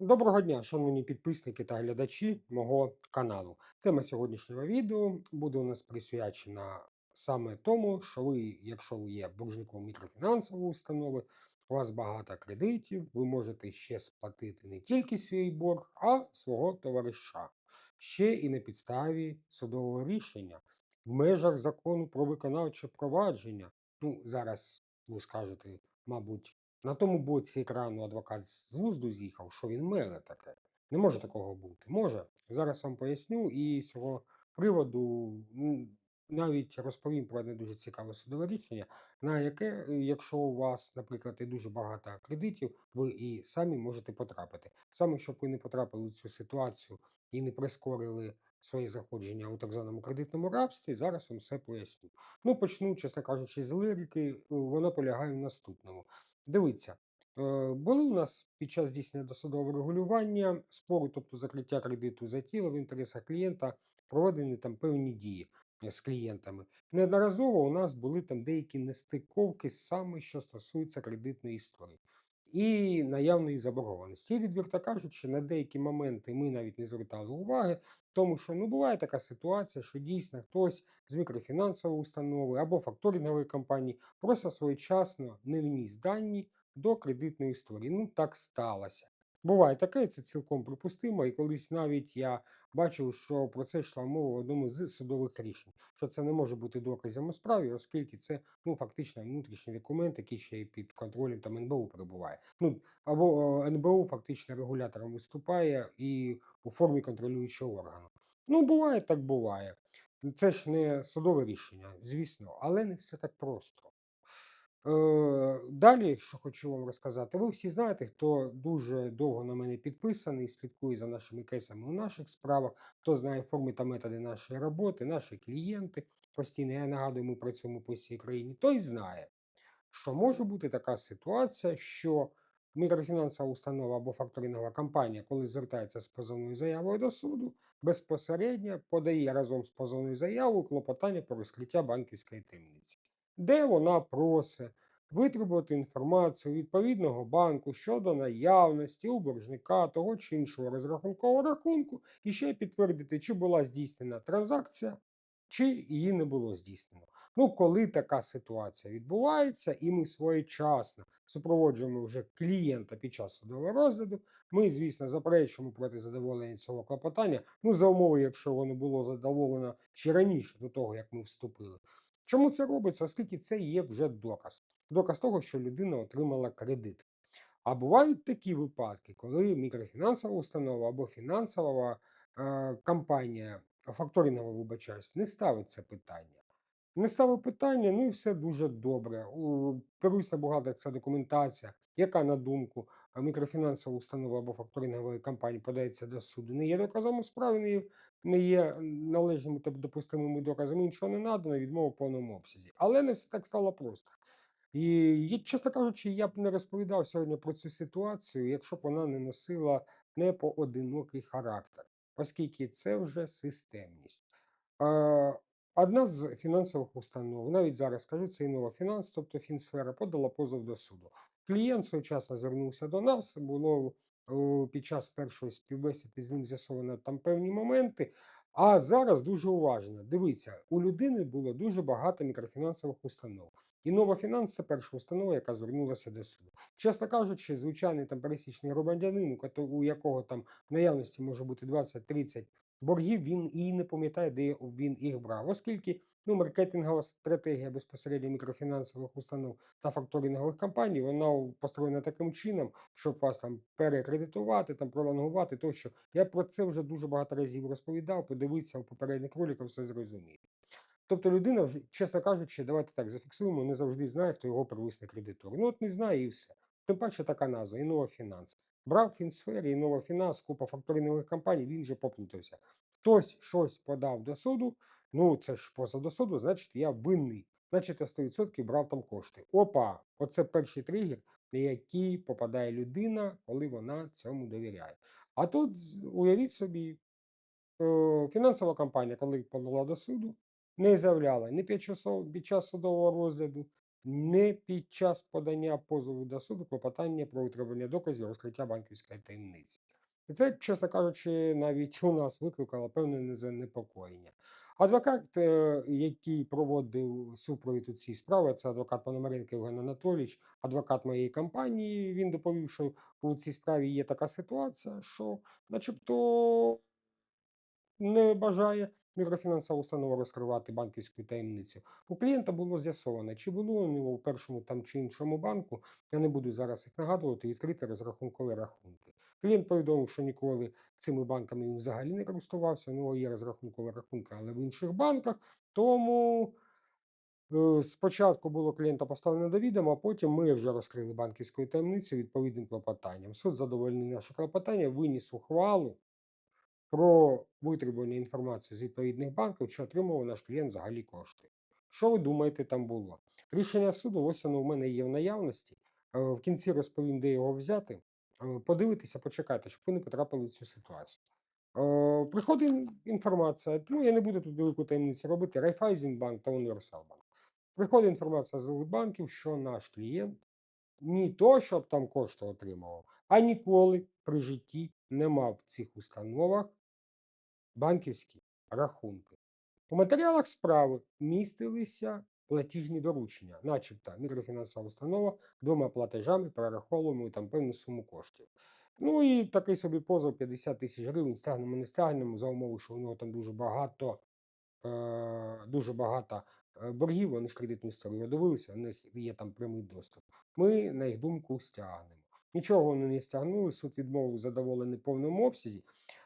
Доброго дня, шановні підписники та глядачі мого каналу. Тема сьогоднішнього відео буде у нас присвячена саме тому, що ви, якщо ви є боржником мікрофінансової установи, у вас багато кредитів, ви можете ще сплатити не тільки свій борг, а свого товариша, ще і на підставі судового рішення в межах закону про виконавче провадження. Ну, зараз ви скажете, мабуть. На тому боці екрану адвокат з глузду з'їхав, що він меле таке. Не може такого бути. Може. Зараз вам поясню і з цього приводу навіть розповім про одне дуже цікаве судове рішення, на яке, е, якщо у вас, наприклад, і дуже багато кредитів, ви і самі можете потрапити. Саме щоб ви не потрапили в цю ситуацію і не прискорили своє заходження у так званому кредитному рабстві, зараз вам все поясню. Ну, почну, чесно кажучи, з лирики. е, Вона полягає в наступному. Дивіться, е, були у нас під час здійснення досудового регулювання спору, тобто закриття кредиту за тіло в інтересах клієнта, проведені там певні дії е, з клієнтами. Неодноразово у нас були там деякі нестиковки саме що стосується кредитної історії. І наявної заборгованості. І, відверто кажучи, на деякі моменти ми навіть не звертали уваги, тому що ну буває така ситуація, що дійсно хтось з мікрофінансової установи або факторингової компанії просто своєчасно не вніс дані до кредитної історії. Ну, так сталося. Буває таке, це цілком припустимо. І колись навіть я бачив, що про це йшла мова в одному з судових рішень, що це не може бути доказом у справі, оскільки це ну фактично внутрішній документ, який ще й під контролем там НБУ перебуває. Ну або е, НБУ фактично регулятором виступає і у формі контролюючого органу. Ну, буває так буває. Це ж не судове рішення, звісно, але не все так просто. Е, Далі, що хочу вам розказати, ви всі знаєте, хто дуже довго на мене підписаний, слідкує за нашими кейсами у наших справах, хто знає форми та методи нашої роботи, наші клієнти постійно. Я нагадую, ми працюємо по всій країні, той знає, що може бути така ситуація, що мікрофінансова установа або факторингова компанія, коли звертається з позовною заявою до суду, безпосередньо подає разом з позовною заявою клопотання про розкриття банківської таємниці, де вона просить витребувати інформацію відповідного банку щодо наявності у боржника того чи іншого розрахункового рахунку і ще підтвердити, чи була здійснена транзакція, чи її не було здійснено. Ну, коли така ситуація відбувається, і ми своєчасно супроводжуємо вже клієнта під час судового розгляду, ми, звісно, заперечуємо проти задоволення цього клопотання, ну, за умови, якщо воно було задоволено ще раніше до того, як ми вступили. Чому це робиться? Оскільки це є вже доказ. Доказ того, що людина отримала кредит. А бувають такі випадки, коли мікрофінансова установа або фінансова е, компанія, факторингова, вибачаюсь, не ставить це питання. Не ставив питання, ну і все дуже добре. У первісна бухгалтерська документація, яка, на думку е, мікрофінансової установи або факторингової компанії подається до суду, не є доказом у справі, не є, не є належними та допустимими доказами, іншого не надано, відмова в повному обсязі. Але не все так стало просто. І, чесно кажучи, я б не розповідав сьогодні про цю ситуацію, якщо б вона не носила непоодинокий характер, оскільки це вже системність. Одна з фінансових установ, навіть зараз кажу, це Інова Фінанс, тобто Фінсфера, подала позов до суду. Клієнт своєчасно звернувся до нас, було під час першої співбесіди з ним з'ясовано там певні моменти. А зараз дуже уважно. Дивіться, у людини було дуже багато мікрофінансових установ. І Нова Фінанс це перша установа, яка звернулася до суду. Чесно кажучи, звичайний там пересічний громадянин, у якого там в наявності може бути 20-30 боргів, він і не пам'ятає, де він їх брав, оскільки ну, маркетингова стратегія безпосередньо мікрофінансових установ та факторингових компаній, вона построєна таким чином, щоб вас там перекредитувати, там пролонгувати тощо. Я про це вже дуже багато разів розповідав. Подивіться у попередніх роликах, все зрозумієте. Тобто людина вже, чесно кажучи, давайте так зафіксуємо, не завжди знає, хто його первисний кредитор. Ну от не знає і все. Тим паче така назва Інова Фінанс. Брав Фінсфері, Інова Фінанс, купа факторингових компаній, він вже поплутався. Хтось щось подав до суду, ну це ж поза до суду, значить я винний. Значить, я 100% брав там кошти. Опа, оце перший тригер, на який попадає людина, коли вона цьому довіряє. А тут уявіть собі, е, фінансова компанія, коли подала до суду, не заявляла ні під час, під час судового розгляду, не під час подання позову до суду клопотання про витребування доказів розкриття банківської таємниці. І це, чесно кажучи, навіть у нас викликало певне занепокоєння. Адвокат, е, який проводив супровід у цій справі, це адвокат Пономаренко Євген Анатолійович, адвокат моєї компанії. Він доповів, що у цій справі є така ситуація, що, начебто, не бажає мікрофінансова установа розкривати банківську таємницю. У клієнта було з'ясовано, чи було у нього в першому там чи іншому банку, я не буду зараз їх нагадувати, відкрити розрахункові рахунки. Клієнт повідомив, що ніколи цими банками він взагалі не користувався, у нього є розрахункові рахунки, але в інших банках. Тому е, спочатку було клієнта поставлено до відома, а потім ми вже розкрили банківську таємницю відповідним клопотанням. Суд задовольнив наше клопотання, виніс ухвалу про витребування інформації з відповідних банків, чи отримував наш клієнт взагалі кошти. Що ви думаєте, там було? Рішення суду, ось воно у мене є в наявності. Е, В кінці розповім, де його взяти. Е, Подивитися, почекайте, щоб ви не потрапили в цю ситуацію. Е, Приходить інформація. Ну, я не буду тут велику таємницю робити. Райфайзенбанк та Універсалбанк. Приходить інформація з банків, що наш клієнт ні то, щоб там кошти отримував, а ніколи при житті не мав в цих установах банківські рахунки. У матеріалах справи містилися платіжні доручення, начебто мікрофінансова установа двома платежами перераховуємо там певну суму коштів. Ну і такий собі позов 50 тисяч гривень, стягнемо, не стягнемо, за умови, що у нього там дуже багато е, дуже багато е, боргів, вони ж кредитну історію дивилися, у них є там прямий доступ. Ми, на їх думку, стягнемо. Нічого вони не стягнули, суд відмовив задоволений в повному обсязі.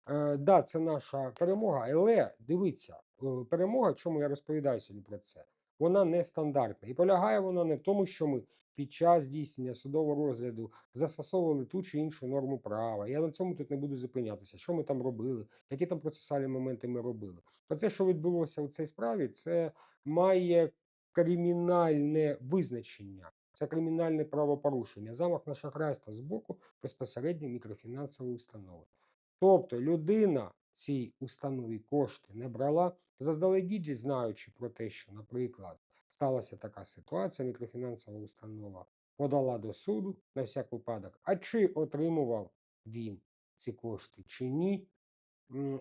Е, да, це наша перемога, але дивіться, е, перемога, чому я розповідаю сьогодні про це, вона не стандартна. І полягає вона не в тому, що ми під час здійснення судового розгляду застосовували ту чи іншу норму права. Я на цьому тут не буду зупинятися. Що ми там робили, які там процесуальні моменти ми робили. Оце, що відбулося у цій справі, це має кримінальне визначення. Це кримінальне правопорушення, замах на шахрайство з боку безпосередньо мікрофінансової установи. Тобто людина цій установі кошти не брала, заздалегідь знаючи про те, що, наприклад, сталася така ситуація, мікрофінансова установа подала до суду на всяк випадок, а чи отримував він ці кошти чи ні,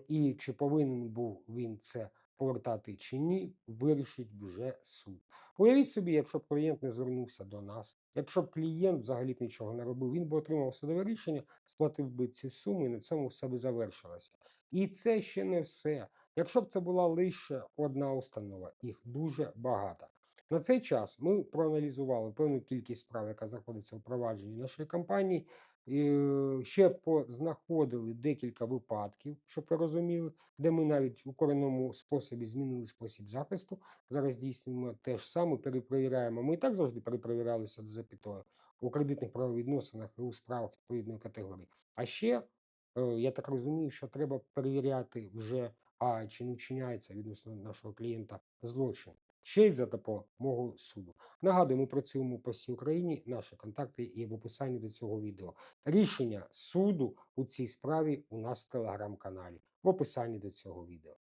і чи повинен був він це повертати чи ні, вирішить вже суд. Уявіть собі, якщо б клієнт не звернувся до нас, якщо б клієнт взагалі нічого не робив, він би отримав судове рішення, сплатив би цю суму і на цьому все би завершилося. І це ще не все. Якщо б це була лише одна установа, їх дуже багато. На цей час ми проаналізували певну кількість справ, яка знаходиться в провадженні нашої компанії. Е, ще познаходили декілька випадків, щоб ви розуміли, де ми навіть у коренному способі змінили спосіб захисту. Зараз здійснюємо те ж саме, перепровіряємо. Ми і так завжди перепровірялися до запятої у кредитних правовідносинах і у справах відповідної категорії. А ще е, я так розумію, що треба перевіряти вже, а чи не вчиняється відносно нашого клієнта злочин. Ще й за допомогою суду. Нагадую, ми працюємо по всій Україні. Наші контакти є в описанні до цього відео. Рішення суду у цій справі у нас в телеграм-каналі в описанні до цього відео.